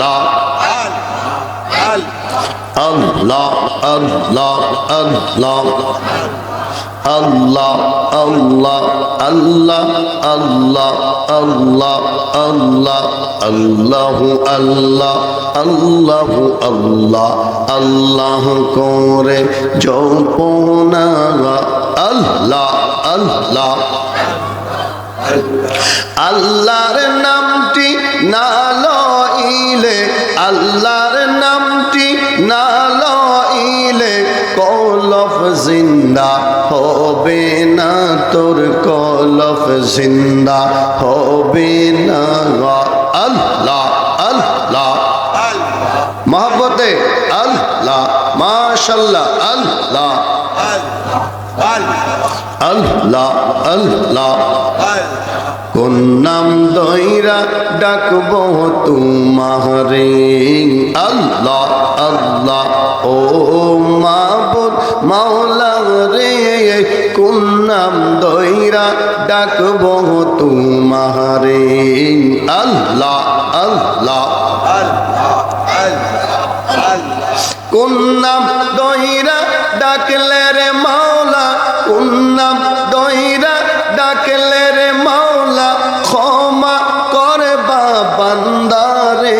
আল্লাহ আল্লাহ আল্লাহ আল্লাহ আল্লাহ আল্লাহ আল্লাহ আল্লাহ আল্লাহ আল্লাহ আল্লাহু আল্লাহ আল্লাহু, আল্লাহ করে জপনা আল্লাহ আল্লাহ, আল্লাহর নামটি আল্লাহর নামটি না লইলে কলফ জিন্দা হবে না তোর কলফ জিন্দা হবে না আল্লাহ আল্লাহ। মহব্বতে আল্লাহ মাশাল্লাহ আল্লাহ। আল্লাহ আল্লাহ। কোন নাম দইরা ডাকব তুমারে। আল্লাহ আল্লাহ, ও মাবুদ মাওলা রে। কোন নাম দইরা ডাকব তুমারে। আল্লাহ আল্লাহ, কোন নাম দইরা ডাকলে রে মাওলা। কোন নাম দইরা ডাকলে বান্দারে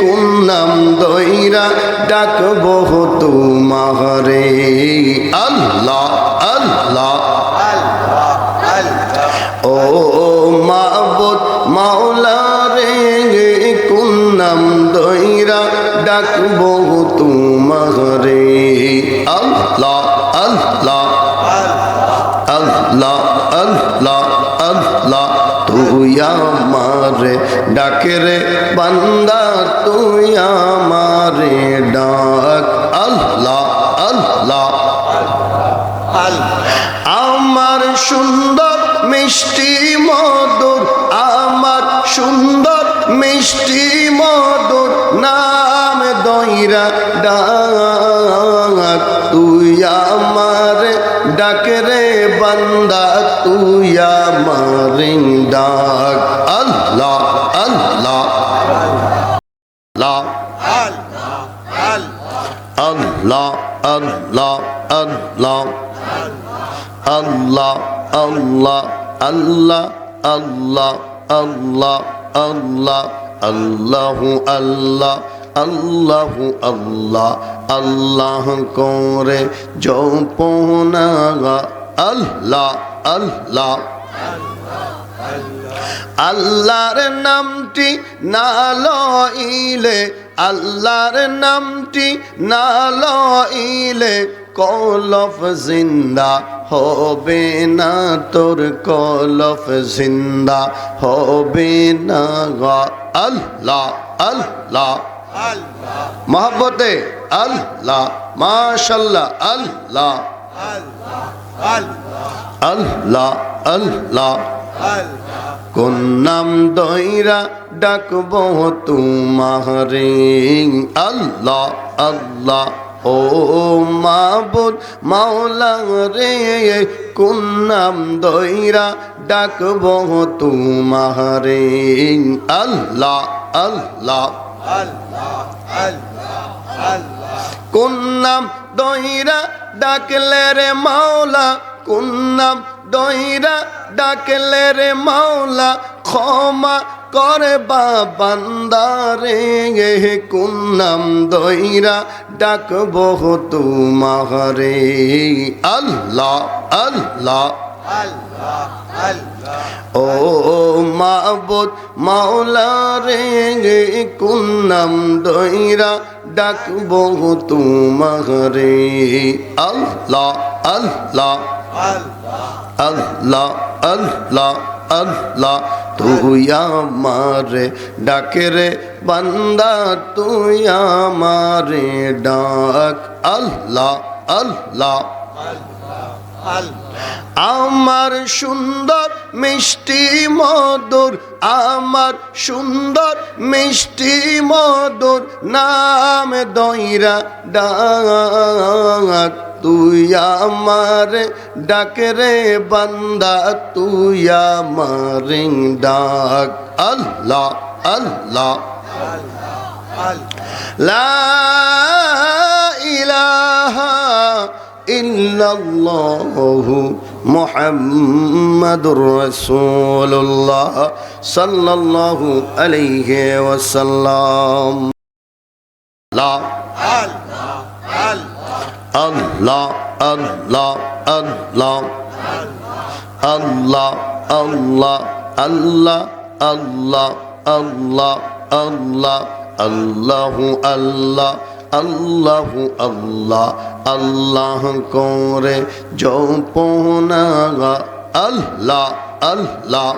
কোন নাম দইরা ডাকব তুমারে? আল্লাহ আল্লাহ। ও মাবুদ মাওলা রে কোন নাম দইরা ডাকব তুমারে? আল্লাহ আল্লাহ। আল্লাহ আল্লাহ আল্লাহ। তুই আমারে ডাকে রে, বান্দা, তুই আমারে ডাক। আল্লাহ আল্লাহ। আমার সুন্দর মিষ্টি মধুর, আমার সুন্দর মিষ্টি মধুর নাম দইরা ডাক। তুই আমার ডাক রে বান্দা তুই আমার ডাক আল্লাহ আল্লাহ আল্লাহ আল্লাহ আল্লাহ আল্লাহ আল্লাহ আল্লাহ আল্লাহ আল্লাহ আল্লাহ আল্লাহু আল্লাহ আল্লাহু আল্লাহ আল্লাহ করে জপনা আল্লাহ আল্লাহ। আল্লাহর নামটি না লইলে, আল্লাহর নামটি না লইলে কলফ জিন্দা হবে না, তোর কলফ জিন্দা হবে না গা। আল্লাহ আল্লাহ। মহব্বতে আল্লাহ মাশাল্লাহ আল্লাহ আল্লাহ। আল্লাহ। কোন নাম দইরা ডাকব তুমারে? আল্লাহ আল্লাহ ও মাবুদ মাওলা রে। কোন নাম দইরা ডাকব তুমারে? আল্লাহ আল্লাহ। কোন নাম দইরা ডাকলে রে মাওলা কোন নাম দইরা ডাকলে রে মাওলা, ক্ষমা করে বান্দারে কোন নাম দইরা ডাকব তুমারে। আল্লাহ আল্লাহ। ও মাবুদ মাওলা রে কোন নাম দইরা ডাকব তুমারে? আল্লাহ আল্লাহ। আল্লাহ আল্লাহ আল্লাহ। তুই আমারে ডাকে রে বান্দা তুই আমারে ডাক। আল্লাহ আল্লাহ। আমার সুন্দর মিষ্টি মধুর আমার সুন্দর মিষ্টি মধুর নাম দইরা ডাক। তুই আমার ডাক রে বান্দা তুই আমার ডাক। আল্লাহ আল্লাহ। লা ইলাহা ইল্লাল্লাহু মুহাম্মাদুর রাসূলুল্লাহ সাল্লাল্লাহু আলাইহি ওয়াসাল্লাম লা আল্লাহ আল্লাহ আল্লাহ আল্লাহ আল্লাহ আল্লাহ আল্লাহ আল্লাহ আল্লাহ আল্লাহু আল্লাহ আল্লাহু আল্লাহ আল্লাহ করে জপনা আল্লাহ আল্লাহ।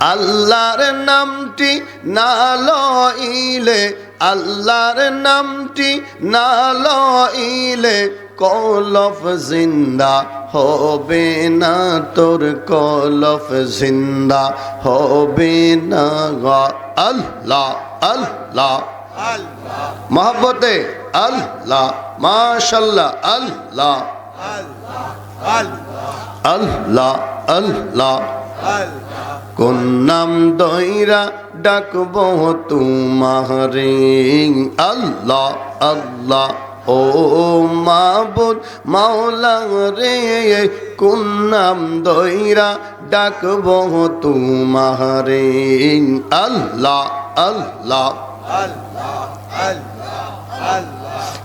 আল্লাহর নামটি না লইলে, আল্লাহর নামটি না লইলে কলফ জিন্দা হবে না, তোর কলফ জিন্দা হবে না গা। আল্লাহ আল্লাহ। মহব্বতে আল্লাহ, মাশাল্লাহ, আল্লাহ। আল্লাহ আল্লাহ। কোন নাম দইরা ডাকব তোমারে? আল্লাহ আল্লাহ। ও মাবুদ, মাওলা রে, কোন নাম দইরা ডাকব তোমারে? আল্লাহ। আল্লাহ।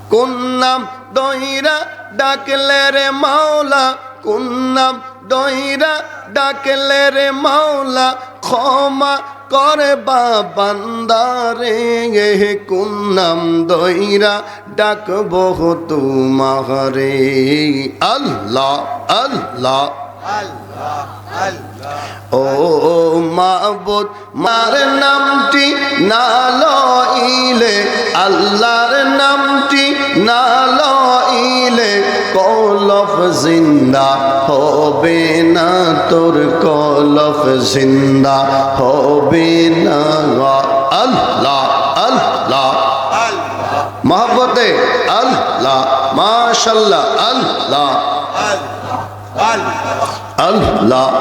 কোন নাম ডাকলে রে মাওলা? কোন নাম ডাকলে রে মাওলা? ক্ষমা করে বা বান্দারে কোন ডাকব তোমারে আল্লাহ আল্লাহ। ও মাবুদ, মার নামটি না লইলে আল্লাহর নামটি না লইলে কলফ জিন্দা হবে না তোর কলফ জিন্দা হবে না। আল্লাহ আল্লাহ। মহব্বতে, আল্লাহ, মাশাল্লাহ আল্লাহ আল্লাহ। الله